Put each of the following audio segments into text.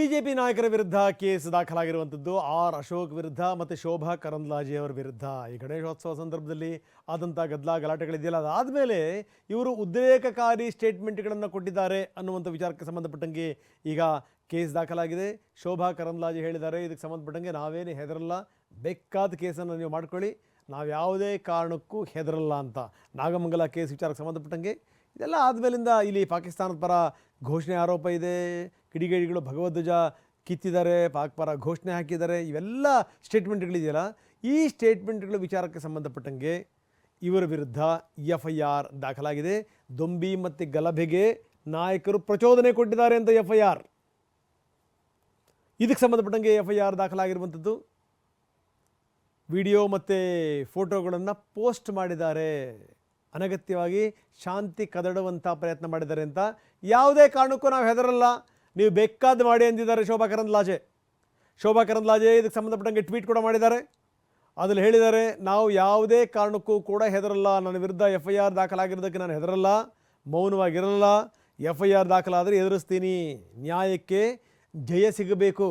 BJP ನಾಯಕರ ವಿರುದ್ಧ case ದಾಖಲಾಗಿರುವಂಥದ್ದು R Ashok ವಿರುದ್ಧ ಮತ್ತು ಶೋಭಾ ಕರಂದ್ಲಾಜೆ ಅವರ ವಿರುದ್ಧ. ಈ ಗಣೇಶೋತ್ಸವ ಸಂದರ್ಭದಲ್ಲಿ ಆದಂಥ ಗದ್ದಲ, ಗಲಾಟೆಗಳಿದೆಯಲ್ಲ, ಅದಾದಮೇಲೆ ಇವರು ಉದ್ರೇಕಕಾರಿ ಸ್ಟೇಟ್ಮೆಂಟ್ಗಳನ್ನು ಕೊಟ್ಟಿದ್ದಾರೆ ಅನ್ನುವಂಥ ವಿಚಾರಕ್ಕೆ ಸಂಬಂಧಪಟ್ಟಂಗೆ ಈಗ ಕೇಸ್ ದಾಖಲಾಗಿದೆ. ಶೋಭಾ ಕರಂದ್ಲಾಜಿ ಹೇಳಿದ್ದಾರೆ, ಇದಕ್ಕೆ ಸಂಬಂಧಪಟ್ಟಂಗೆ ನಾವೇನು ಹೆದರಲ್ಲ. ಬೇಕಾದ ಕೇಸನ್ನು ನೀವು ಮಾಡ್ಕೊಳ್ಳಿ. ನಾವು ಯಾವುದೇ ಕಾರಣಕ್ಕೂ ಹೆದರಲ್ಲ ಅಂತ. ನಾಗಮಂಗಲ ಕೇಸ್ ವಿಚಾರಕ್ಕೆ ಸಂಬಂಧಪಟ್ಟಂಗೆ ಇದೆಲ್ಲ ಆದಮೇಲಿಂದ ಇಲ್ಲಿ ಪಾಕಿಸ್ತಾನದ ಪರ ಘೋಷಣೆ ಆರೋಪ ಇದೆ. ಕಿಡಿಗೇಡಿಗಳು ಭಗವಧ್ವಜ ಕಿತ್ತಿದ್ದಾರೆ, ಪಾಕ್ ಪರ ಘೋಷಣೆ ಹಾಕಿದ್ದಾರೆ, ಇವೆಲ್ಲ ಸ್ಟೇಟ್ಮೆಂಟ್ಗಳಿದೆಯಲ್ಲ, ಈ ಸ್ಟೇಟ್ಮೆಂಟ್ಗಳ ವಿಚಾರಕ್ಕೆ ಸಂಬಂಧಪಟ್ಟಂಗೆ ಇವರ ವಿರುದ್ಧ ಎಫ್ ಐ ಆರ್ ದಾಖಲಾಗಿದೆ. ದೊಂಬಿ ಮತ್ತು ಗಲಭೆಗೆ ನಾಯಕರು ಪ್ರಚೋದನೆ ಕೊಟ್ಟಿದ್ದಾರೆ ಅಂತ ಎಫ್ ಐ ಆರ್ ಇದಕ್ಕೆ ಸಂಬಂಧಪಟ್ಟಂಗೆ ಎಫ್ ಐ ಆರ್ ದಾಖಲಾಗಿರುವಂಥದ್ದು. ವಿಡಿಯೋ ಮತ್ತು ಫೋಟೋಗಳನ್ನು ಪೋಸ್ಟ್ ಮಾಡಿದ್ದಾರೆ. ಅನಗತ್ಯವಾಗಿ ಶಾಂತಿ ಕದಡುವಂಥ ಪ್ರಯತ್ನ ಮಾಡಿದ್ದಾರೆ ಅಂತ ಯಾವುದೇ ಕಾರಣಕ್ಕೂ ನಾವು ಹೆದರಲ್ಲ. ನೀವು ಬೇಕಾದ ಮಾಡಿ ಅಂದಿದ್ದಾರೆ ಶೋಭಾ ಕರಂದ್ಲಾಜೆ. ಶೋಭಾ ಕರಂದ್ಲಾಜೆ ಇದಕ್ಕೆ ಸಂಬಂಧಪಟ್ಟಂಗೆ ಟ್ವೀಟ್ ಕೂಡ ಮಾಡಿದ್ದಾರೆ. ಅದರಲ್ಲಿ ಹೇಳಿದ್ದಾರೆ, ನಾವು ಯಾವುದೇ ಕಾರಣಕ್ಕೂ ಕೂಡ ಹೆದರಲ್ಲ. ನನ್ನ ವಿರುದ್ಧ ಎಫ್ ಐ ಆರ್ ದಾಖಲಾಗಿರೋದಕ್ಕೆ ನಾನು ಹೆದರಲ್ಲ, ಮೌನವಾಗಿರಲ್ಲ. ಎಫ್ ಐ ಆರ್ ದಾಖಲಾದರೆ ಎದುರಿಸ್ತೀನಿ. ನ್ಯಾಯಕ್ಕೆ ಜಯ ಸಿಗಬೇಕು.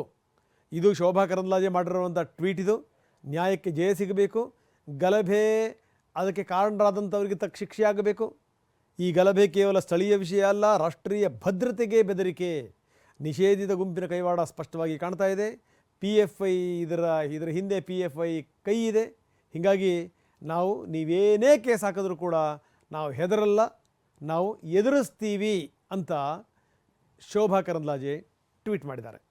ಇದು ಶೋಭಾ ಕರಂದ್ಲಾಜೆ ಮಾಡಿರುವಂಥ ಟ್ವೀಟ್ ಇದು. ನ್ಯಾಯಕ್ಕೆ ಜಯ ಸಿಗಬೇಕು. ಗಲಭೆ ಅದಕ್ಕೆ ಕಾರಣರಾದಂಥವರಿಗೆ ತಕ್ಕ ಶಿಕ್ಷೆ ಆಗಬೇಕು ಈ ಗಲಭೆ ಕೇವಲ ಸ್ಥಳೀಯ ವಿಷಯ ಅಲ್ಲ, ರಾಷ್ಟ್ರೀಯ ಭದ್ರತೆಗೆ ಬೆದರಿಕೆ. ನಿಷೇಧಿತ ಗುಂಪಿನ ಕೈವಾಡ ಸ್ಪಷ್ಟವಾಗಿ ಕಾಣ್ತಾ ಇದೆ. ಪಿ ಎಫ್ ಐ ಇದರ ಇದರ ಹಿಂದೆ ಪಿ ಎಫ್ ಐ ಕೈ ಇದೆ. ಹೀಗಾಗಿ ನಾವು, ನೀವೇನೇ ಕೇಸ್ ಹಾಕಿದ್ರೂ ಕೂಡ ನಾವು ಹೆದರಲ್ಲ, ನಾವು ಎದುರಿಸ್ತೀವಿ ಅಂತ ಶೋಭಾ ಕರಂದ್ಲಾಜೆ ಟ್ವೀಟ್ ಮಾಡಿದ್ದಾರೆ.